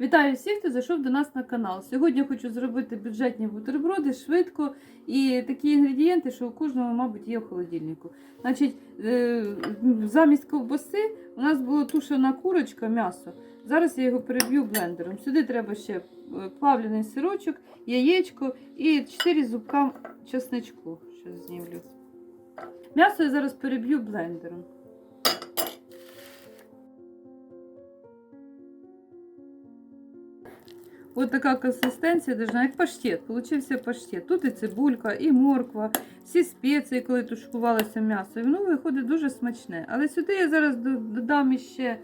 Вітаю всіх, хто зайшов до нас на канал. Сьогодні хочу зробити бюджетні бутерброди швидко і такі інгредієнти, що у кожного, мабуть, є в холодильнику. Значить, е, замість ковбаси у нас була тушена курочка, м'ясо. Зараз я його переб'ю блендером. Сюди треба ще е, плавлений сирочок, яєчко і 4 зубка чесничку. Що знімлю. М'ясо я зараз переб'ю блендером. Ось така консистенція як паштет. Получився паштет. Тут і цибулька, і морква, всі спеції, коли тушкувалося м'ясо. І воно виходить дуже смачне. Але сюди я зараз до- додам іще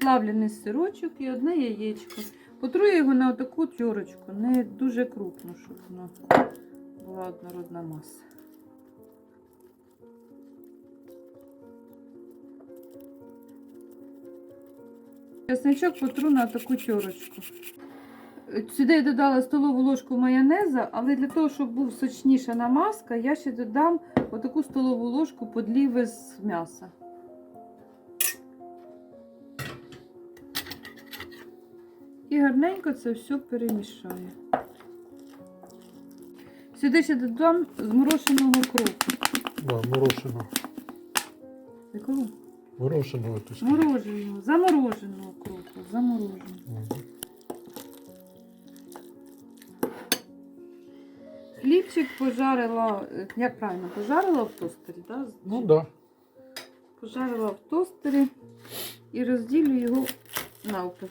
плавлений сирочок і одне яєчко. Потрую його на отаку тьорочку, не дуже крупно, щоб воно була однородна маса. Чесничок потру на таку тьорочку. Сюди я додала столову ложку майонеза, але для того, щоб був сочніша намазка, я ще додам отаку столову ложку подліви з м'яса. І гарненько це все перемішаю. Сюди ще додам зморошеного кропу. Да, мороженого. Якого? Мороженого ти сказав. Мороженого, замороженого кропу, замороженого. Мгм. Хлібчик пожарила, як правильно, пожарила в тостері, да? Ну так. Да. Пожарила в тостері і розділю його навпіл.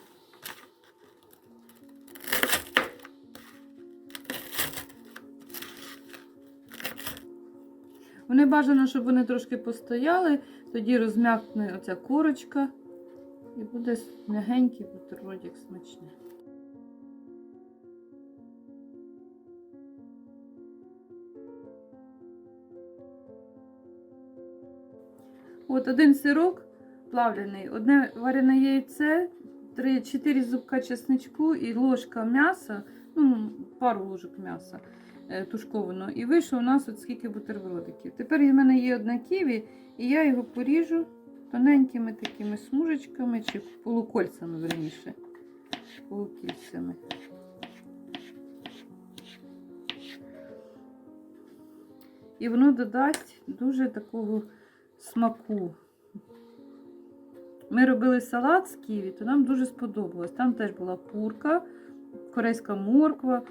Вони бажано, щоб вони трошки постояли, тоді розм'якне оця корочка і буде м'ягенький бутербродик смачний. От один сирок плавлений, одне варене яйце, 3-4 зубка чесничку і ложка м'яса, ну, пару ложок м'яса е, тушкованого. І вийшло у нас от скільки бутербродиків. Тепер в мене є одна ківі, і я його поріжу тоненькими такими смужечками чи полукольцями, верніше. Полукільцями. І воно додасть дуже такого смаку. Ми робили салат з ківі, то нам дуже сподобалось. Там теж була курка, корейська морква.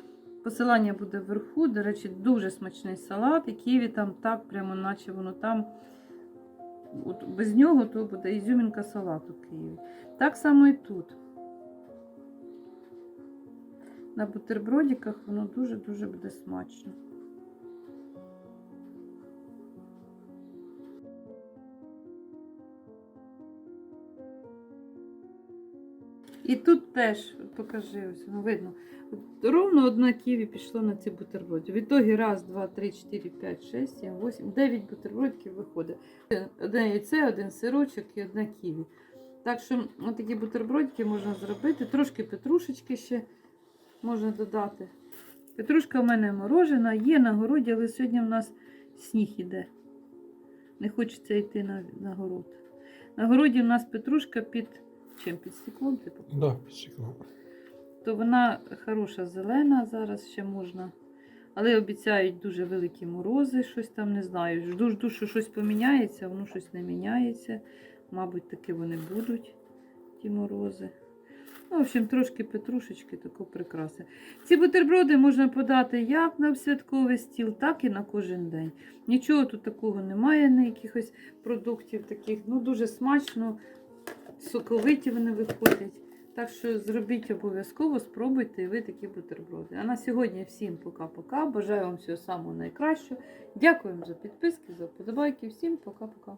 Посилання буде вверху. До речі, дуже смачний салат. І ківі там так, прямо наче воно там. От без нього то буде ізюмінка салату в Києві. Так само і тут. На бутербродиках воно дуже-дуже буде смачно. І тут теж, покажи, ось воно видно. Ровно одна ківі пішло на ці бутерброди. В ітогі раз, два, три, чотири, п'ять, шесть, сім, восім, дев'ять бутербродиків виходить. Одне яйце, один сирочок і одна ківі. Так що такі бутербродики можна зробити. Трошки петрушечки ще можна додати. Петрушка в мене морожена, є на городі, але сьогодні в нас сніг іде. Не хочеться йти на, на город. На городі в нас петрушка під чим? Під стеклом, типу. Да, підсікла. То вона хороша зелена, зараз ще можна. Але обіцяють дуже великі морози, щось там не знаю. Жду, жду, що щось поміняється, воно щось не міняється. Мабуть, таки вони будуть, ті морози. Ну, в общем, трошки петрушечки, тако прикраси. Ці бутерброди можна подати як на святковий стіл, так і на кожен день. Нічого тут такого немає, на якихось продуктів таких. Ну, дуже смачно, соковиті вони виходять. Так що зробіть обов'язково, спробуйте і ви такі бутерброди. А на сьогодні всім пока-пока. Бажаю вам всього самого найкращого. Дякую за підписки, за вподобайки. Всім пока-пока.